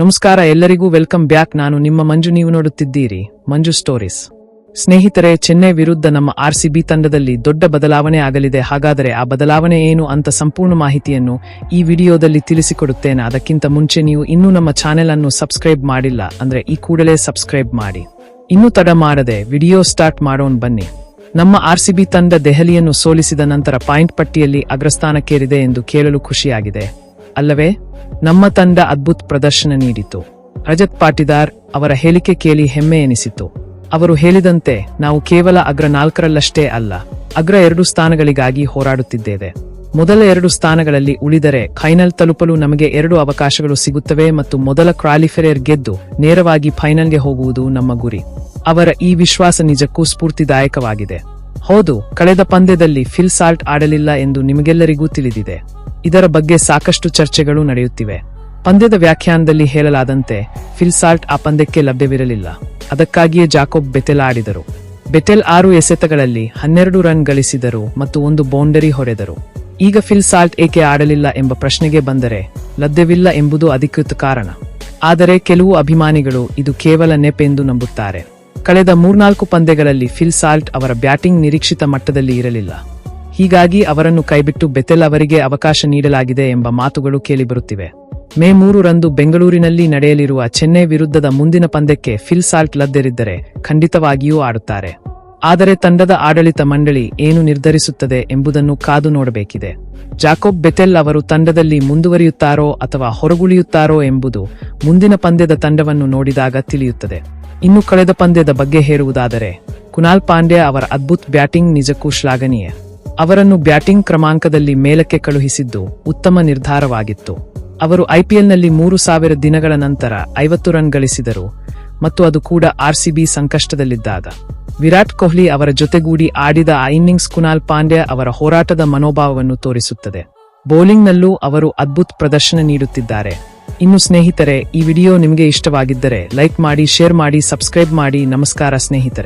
ನಮಸ್ಕಾರ, ಎಲ್ಲರಿಗೂ welcome back. ನಾನು ನಿಮ್ಮ ಮಂಜು, ನೀವು ನೋಡುತ್ತಿದ್ದೀರಿ ಮಂಜು ಸ್ಟೋರೀಸ್. ಸ್ನೇಹಿತರೆ, ಚೆನ್ನೈ ವಿರುದ್ಧ ನಮ್ಮ ಆರ್ಸಿಬಿ ತಂಡದಲ್ಲಿ ದೊಡ್ಡ ಬದಲಾವಣೆ ಆಗಲಿದೆ. ಹಾಗಾದರೆ ಆ ಬದಲಾವಣೆ ಏನು ಅಂತ ಸಂಪೂರ್ಣ ಮಾಹಿತಿಯನ್ನು ಈ ವಿಡಿಯೋದಲ್ಲಿ ತಿಳಿಸಿಕೊಡುತ್ತೇನೆ. ಅದಕ್ಕಿಂತ ಮುಂಚೆ ನೀವು ಇನ್ನೂ ನಮ್ಮ ಚಾನೆಲ್ ಅನ್ನು ಸಬ್ಸ್ಕ್ರೈಬ್ ಮಾಡಿಲ್ಲ ಅಂದ್ರೆ ಈ ಕೂಡಲೇ ಸಬ್ಸ್ಕ್ರೈಬ್ ಮಾಡಿ. ಇನ್ನೂ ತಡ ಮಾಡದೆ ವಿಡಿಯೋ ಸ್ಟಾರ್ಟ್ ಮಾಡೋಣ ಬನ್ನಿ. ನಮ್ಮ ಆರ್ಸಿಬಿ ತಂಡ ದೆಹಲಿಯನ್ನು ಸೋಲಿಸಿದ ನಂತರ ಪಾಯಿಂಟ್ ಪಟ್ಟಿಯಲ್ಲಿ ಅಗ್ರಸ್ಥಾನಕ್ಕೇರಿದೆ ಎಂದು ಕೇಳಲು ಖುಷಿಯಾಗಿದೆ. ಅಲ್ಲವೇ, ನಮ್ಮ ತಂಡ ಅದ್ಭುತ ಪ್ರದರ್ಶನ ನೀಡಿತು. ರಜತ್ ಪಾಟಿದಾರ್ ಅವರ ಹೇಳಿಕೆ ಕೇಳಿ ಹೆಮ್ಮೆ ಎನಿಸಿತು. ಅವರು ಹೇಳಿದಂತೆ, ನಾವು ಕೇವಲ ಅಗ್ರ ನಾಲ್ಕರಲ್ಲಷ್ಟೇ ಅಲ್ಲ, ಅಗ್ರ ಎರಡು ಸ್ಥಾನಗಳಿಗಾಗಿ ಹೋರಾಡುತ್ತಿದ್ದೇವೆ. ಮೊದಲ ಎರಡು ಸ್ಥಾನಗಳಲ್ಲಿ ಉಳಿದರೆ ಫೈನಲ್ ತಲುಪಲು ನಮಗೆ ಎರಡು ಅವಕಾಶಗಳು ಸಿಗುತ್ತವೆ ಮತ್ತು ಮೊದಲ ಕ್ವಾಲಿಫೈಯರ್ ಗೆದ್ದು ನೇರವಾಗಿ ಫೈನಲ್ಗೆ ಹೋಗುವುದು ನಮ್ಮ ಗುರಿ. ಅವರ ಈ ವಿಶ್ವಾಸ ನಿಜಕ್ಕೂ ಸ್ಫೂರ್ತಿದಾಯಕವಾಗಿದೆ. ಹೌದು, ಕಳೆದ ಪಂದ್ಯದಲ್ಲಿ ಫಿಲ್ ಸಾಲ್ಟ್ ಆಡಲಿಲ್ಲ ಎಂದು ನಿಮಗೆಲ್ಲರಿಗೂ ತಿಳಿದಿದೆ. ಇದರ ಬಗ್ಗೆ ಸಾಕಷ್ಟು ಚರ್ಚೆಗಳು ನಡೆಯುತ್ತಿವೆ. ಪಂದ್ಯದ ವ್ಯಾಖ್ಯಾನದಲ್ಲಿ ಹೇಳಲಾದಂತೆ ಫಿಲ್ ಸಾಲ್ಟ್ ಆ ಪಂದ್ಯಕ್ಕೆ ಲಭ್ಯವಿರಲಿಲ್ಲ. ಅದಕ್ಕಾಗಿಯೇ ಜಾಕೋಬ್ ಬೆತೆಲ್ ಆಡಿದರು. ಬೆಟೆಲ್ ಆರು ಎಸೆತಗಳಲ್ಲಿ ಹನ್ನೆರಡು ರನ್ ಗಳಿಸಿದರು ಮತ್ತು ಒಂದು ಬೌಂಡರಿ ಹೊಡೆದರು. ಈಗ ಫಿಲ್ ಸಾಲ್ಟ್ ಏಕೆ ಆಡಲಿಲ್ಲ ಎಂಬ ಪ್ರಶ್ನೆಗೆ ಬಂದರೆ ಲಭ್ಯವಿಲ್ಲ ಎಂಬುದು ಅಧಿಕೃತ ಕಾರಣ. ಆದರೆ ಕೆಲವು ಅಭಿಮಾನಿಗಳು ಇದು ಕೇವಲ ನೆಪೆಂದು ನಂಬುತ್ತಾರೆ. ಕಳೆದ ಮೂರ್ನಾಲ್ಕು ಪಂದ್ಯಗಳಲ್ಲಿ ಫಿಲ್ ಸಾಲ್ಟ್ ಅವರ ಬ್ಯಾಟಿಂಗ್ ನಿರೀಕ್ಷಿತ ಮಟ್ಟದಲ್ಲಿ ಇರಲಿಲ್ಲ. ಹೀಗಾಗಿ ಅವರನ್ನು ಕೈಬಿಟ್ಟು ಬೆತೆಲ್ ಅವರಿಗೆ ಅವಕಾಶ ನೀಡಲಾಗಿದೆ ಎಂಬ ಮಾತುಗಳು ಕೇಳಿಬರುತ್ತಿವೆ. ಮೇ ಮೂರು ರಂದು ಬೆಂಗಳೂರಿನಲ್ಲಿ ನಡೆಯಲಿರುವ ಚೆನ್ನೈ ವಿರುದ್ಧದ ಮುಂದಿನ ಪಂದ್ಯಕ್ಕೆ ಫಿಲ್ ಸಾಲ್ಟ್ ಲದ್ದೆರಿದ್ದರೆ ಖಂಡಿತವಾಗಿಯೂ ಆಡುತ್ತಾರೆ. ಆದರೆ ತಂಡದ ಆಡಳಿತ ಮಂಡಳಿ ಏನು ನಿರ್ಧರಿಸುತ್ತದೆ ಎಂಬುದನ್ನು ಕಾದು ನೋಡಬೇಕಿದೆ. ಜಾಕೋಬ್ ಬೆತೆಲ್ ಅವರು ತಂಡದಲ್ಲಿ ಮುಂದುವರಿಯುತ್ತಾರೋ ಅಥವಾ ಹೊರಗುಳಿಯುತ್ತಾರೋ ಎಂಬುದು ಮುಂದಿನ ಪಂದ್ಯದ ತಂಡವನ್ನು ನೋಡಿದಾಗ ತಿಳಿಯುತ್ತದೆ. ಇನ್ನು ಕಳೆದ ಪಂದ್ಯದ ಬಗ್ಗೆ ಹೇಳುವುದಾದರೆ ಕುನಾಲ್ ಪಾಂಡ್ಯ ಅವರ ಅದ್ಭುತ ಬ್ಯಾಟಿಂಗ್ ನಿಜಕ್ಕೂ ಶ್ಲಾಘನೀಯ. ಅವರನ್ನು ಬ್ಯಾಟಿಂಗ್ ಕ್ರಮಾಂಕದಲ್ಲಿ ಮೇಲಕ್ಕೆ ಕಳುಹಿಸಿದ್ದು ಉತ್ತಮ ನಿರ್ಧಾರವಾಗಿತ್ತು. ಅವರು ಐಪಿಎಲ್ನಲ್ಲಿ ಮೂರು ಸಾವಿರ ದಿನಗಳ ನಂತರ ಐವತ್ತು ರನ್ ಗಳಿಸಿದರು ಮತ್ತು ಅದು ಕೂಡ ಆರ್ಸಿಬಿ ಸಂಕಷ್ಟದಲ್ಲಿದ್ದಾಗ. ವಿರಾಟ್ ಕೊಹ್ಲಿ ಅವರ ಜೊತೆಗೂಡಿ ಆಡಿದ ಆ ಇನ್ನಿಂಗ್ಸ್ ಕುನಾಲ್ ಪಾಂಡ್ಯ ಅವರ ಹೋರಾಟದ ಮನೋಭಾವವನ್ನು ತೋರಿಸುತ್ತದೆ. ಬೌಲಿಂಗ್ನಲ್ಲೂ ಅವರು ಅದ್ಭುತ ಪ್ರದರ್ಶನ ನೀಡುತ್ತಿದ್ದಾರೆ. ಇನ್ನು ಸ್ನೇಹಿತರೆ, ಈ ವಿಡಿಯೋ ನಿಮಗೆ ಇಷ್ಟವಾಗಿದ್ದರೆ ಲೈಕ್ ಮಾಡಿ, ಶೇರ್ ಮಾಡಿ, ಸಬ್ಸ್ಕ್ರೈಬ್ ಮಾಡಿ. ನಮಸ್ಕಾರ ಸ್ನೇಹಿತರೆ.